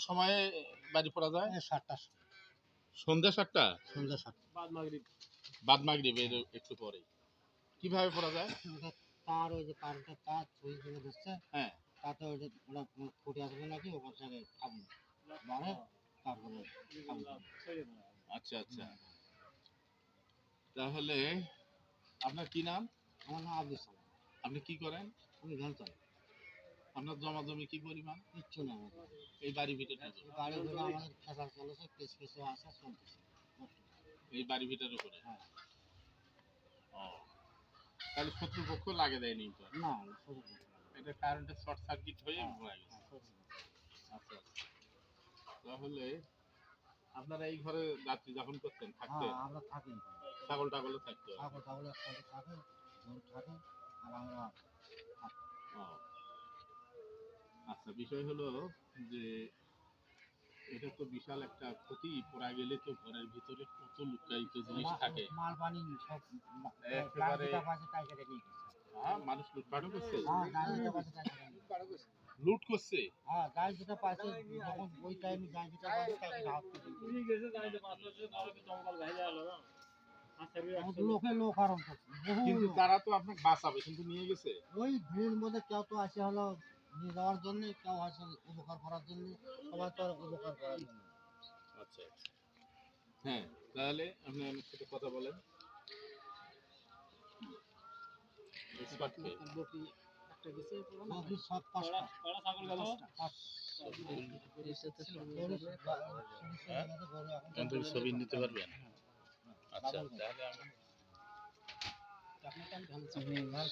সময়ে বাড়ি পড়া যায়? সাতটা। সন্ধ্যা সাতটা? সন্ধ্যা সাতটা। বাদ মাগরিব। এর একটু পরে কীভাবে পড়া যায়? তার ওই যে কারেন্টের তার সুইচগুলো দিচ্ছে হ্যাঁ। তাতে ওই যে ওরা ফুটে আসবে নাকি ওখান থেকে আগুন বাড়ে তারপরে আচ্ছা আচ্ছা। তাহলে আপনার কি নাম? আমার নাম আব্দুল সালাম। আপনি কি করেন? আমি ভ্যান চালাই আপনার জমা জমি কি পরিমাণ? কিচ্ছু না এই বাড়ির ভিতরে এই বাড়ি ঘরে আমাদের খেসার চলেছে কেস কেসে আসা চলতেছে এই বাড়ির ভিতরের উপরে? হ্যাঁ। তাহলে শত্রুপক্ষ লাগে দেয়নি তো? না এটা কারেন্টের শর্ট সার্কিট হয়ে হ্যাঁ, গেছে। হ্যাঁ, আচ্ছা আচ্ছা। তাহলে আপনারা এই ঘরে রাত্রি যাপন করতেন থাকতেন? হ্যাঁ আমরা থাকি ছাগল টাগলও থাকতো? ছাগল ছাগল একসাথে থাকে গরু থাকে আর আমরা। আচ্ছা বিষয় হলো যে এটা তো বিশাল একটা ক্ষতি পড়া গেলে তো ঘরের ভিতরে কত লুকায়িত জিনিস থাকে। মাল পানি সব একেবারে- হ্যাঁ মানুষ লুটপাটও করছে। হ্যাঁ। লুট করছে? হ্যাঁ গাড়ি যেটা যখন ওই টাইমে গাড়ি যেটা হাত কিন্তু তারা তো আপনাকে বাঁচাবে কিন্তু নিয়ে গেছে। ওই ভিড়ের মধ্যে কেউ তো আসে হলো নিয়ে যাওয়ার জন্য কেউ আসে উপকার করার জন্য সবাই তো উপকার করার জন্য আচ্ছা আচ্ছা। হ্যাঁ তাহলে আপনি আমার সাথে কথা বলেন। হ্যাঁ? ছবি নিতে পারবেন আচ্ছা তাহলে আমি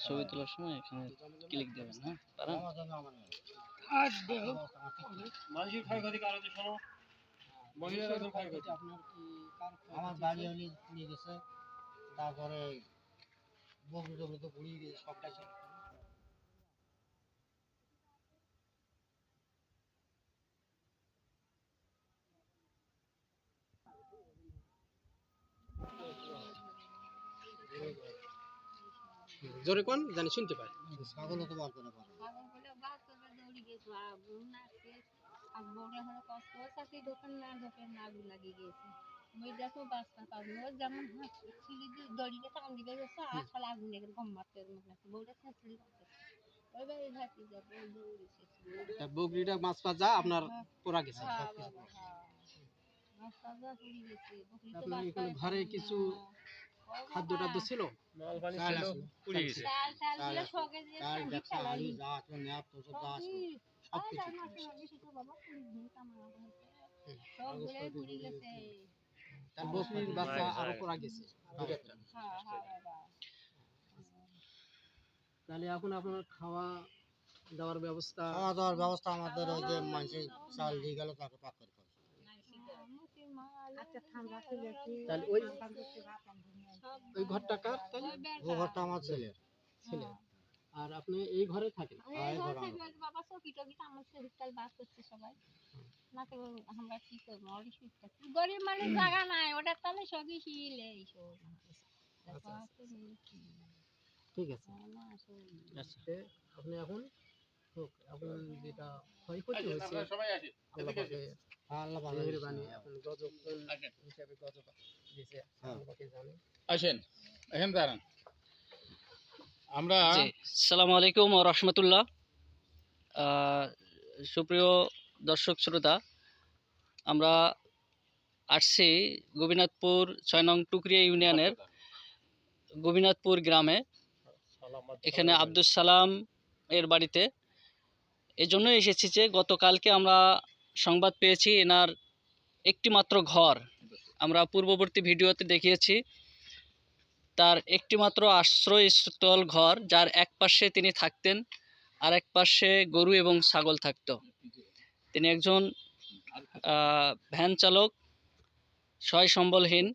ছবি তোলার সময় এখানে ক্লিক দেবেন হ্যাঁ? আমার বাড়ি নিয়ে গেছে। তারপরে তো পুড়িয়ে গেছে সবটাই জোরে কোন? জানি শুনতে পাই ছাগলও তো বার করে পারে। বলে বাস করে দৌড়ি গেছো আর হলো কষ্ট দোকান না দোকান আগুন লাগিয়ে গিয়েছে। ওই দেখো বাসটা পাগল ও যেমন ছিলি দিকে গেছে আর শালা আগুন লেগে গম মারতে মাছ পাজা আপনার পোড়া গেছে। হ্যাঁ হ্যাঁ। গেছে আপনার বাস এখানে ঘরে কিছু খাদ্য টাদ্য ছিল। তার বাচ্চা আরও পোড়া গেছে হ্যাঁ, হ্যাঁ। তাহলে এখন আপনার খাওয়া দাওয়ার ব্যবস্থা? খাওয়া দাওয়ার ব্যবস্থা আমাদের ওই যে মানুষের চাল দিয়ে গেল তাকে পাক করে খাওয়াচ্ছে। হ্যাঁ, মুখে মাল, তাহলে ওই ওই ঘরটা কার? তাহলে ও ঘরটা আমার ছেলের ছেলে আর আপনি এই ঘরে থাকেন? এই ঘর থেকে বাবা টৌকি আমার বাস করছে সবাই। নাকে বলব, আমরা কি করব? গরিব মানুষ জায়গা নাই ওটার তাহলে সবই শিল দেখো, আছে নি কি? ঠিক আছে। না, আচ্ছা। আপনি এখন হোক আপনার যেটা ক্ষয়ক্ষতি হয়েছে সবাই আসেন আল্লাহ হ্যাঁ, আল্লাহ ভালো মেহেরবানি দিয়েছে। এখন গজব হিসাবে গজব দিয়েছে হ্যাঁ। আল্লাহ আসেন এখানে দাঁড়ান। আমরা সালামু আলাইকুম ও রহমতুল্লাহ। সুপ্রিয় দর্শক শ্রোতা আমরা আসছি গোবিনাথপুর ছয় নং টুকরিয়া ইউনিয়নের গোপীনাথপুর গ্রামে। এখানে আব্দুল সালাম এর বাড়িতে। এজন্য এসেছি যে গতকালকে আমরা সংবাদ পেয়েছি, এনার একটি মাত্র ঘর। আমরা পূর্ববর্তী ভিডিওতে দেখিয়েছি, তার একটিমাত্র আশ্রয়স্থল ঘর, যার এক পাশে তিনি থাকতেন, আর এক পাশে গরু এবং ছাগল থাকত। তিনি একজন ভ্যান চালক, সয় সম্বলহীন।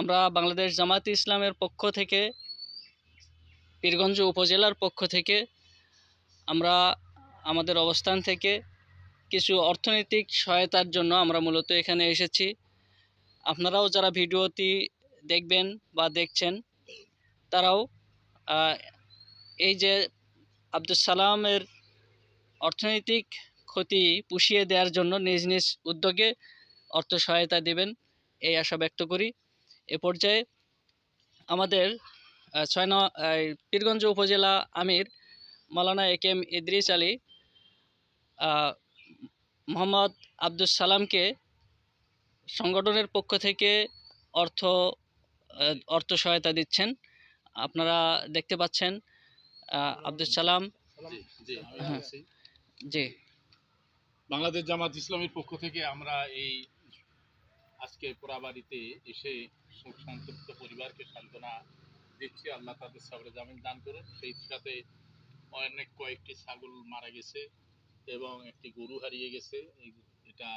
আমরা বাংলাদেশ জামায়াতে ইসলামের পক্ষ থেকে, পীরগঞ্জ উপজেলার পক্ষ থেকে, আমরা আমাদের অবস্থান থেকে কিছু অর্থনৈতিক সহায়তার জন্য আমরা মূলত এখানে এসেছি। আপনারাও যারা ভিডিওটি দেখবেন বা দেখছেন, তারাও এই যে আব্দুল সালামের অর্থনৈতিক ক্ষতি পুষিয়ে দেওয়ার জন্য নিজ নিজ উদ্যোগে অর্থ সহায়তা দেবেন, এই আশা ব্যক্ত করি। এ পর্যায়ে আমাদের ছয় ন পীরগঞ্জ উপজেলা আমির Maulana A K M Idris Ali Mohammad Abdul সালামকে সংগঠনের পক্ষ থেকে অর্থ অর্থ সহায়তা দিচ্ছেন। আপনারা দেখতে পাচ্ছেন আব্দুল সালাম। হ্যাঁ। জি। বাংলাদেশ জামাত ইসলামের পক্ষ থেকে আমরা এই আজকে পোড়াবাড়িতে এসে শোক সন্তপ্ত পরিবারকে সান্ত্বনা দিচ্ছি। আল্লাহ তাদের সাবরে জামিন দান করুন সেই সাথে অনেক কয়েকটি ছাগল মারা গেছে। এবং একটি গরু হারিয়ে গেছে এটা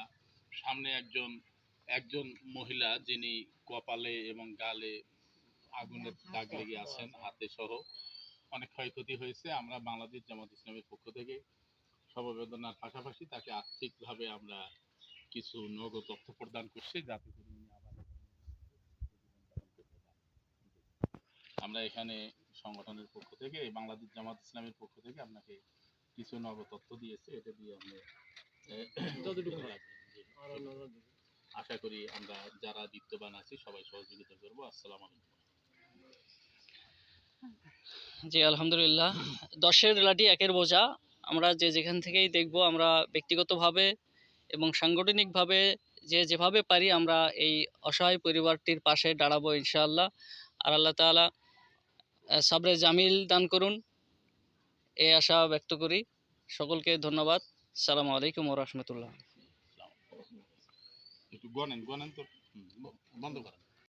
সামনে একজন একজন মহিলা যিনি কপালে এবং গালে আগুনের দাগ লেগে আছেন, হাতে সহ অনেক ক্ষয়ক্ষতি হয়েছে আমরা বাংলাদেশ জামাত ইসলামের পক্ষ থেকে সমবেদনার পাশাপাশি তাকে আর্থিকভাবে আমরা কিছু নগদ অর্থ প্রদান করছি, যাতে করে উনি আবার। আমরা এখানে সংগঠনের পক্ষ থেকে, বাংলাদেশ জামাত ইসলামের পক্ষ থেকে আপনাকে কিছু তথ্য দিয়েছে এটা দিয়ে আমরা যতটুকু দেবে। আশা করি আমরা যারা বিত্তবান আছি সবাই সহযোগিতা করব। আসসালাম আলাইকুম। জি আলহামদুলিল্লাহ। দশের লাঠি একের বোঝা। আমরা যে যেখান থেকেই দেখব আমরা ব্যক্তিগতভাবে এবং সাংগঠনিকভাবে যে যেভাবে পারি আমরা এই অসহায় পরিবারটির পাশে দাঁড়াবো ইনশাআল্লাহ। আর আল্লাহ তাআলা আহ, সাবরে জামিল দান করুন। এই আশা ব্যক্ত করি। সকলকে ধন্যবাদ। সালাম আলাইকুম রহমতুল্লাহ। বন্ধ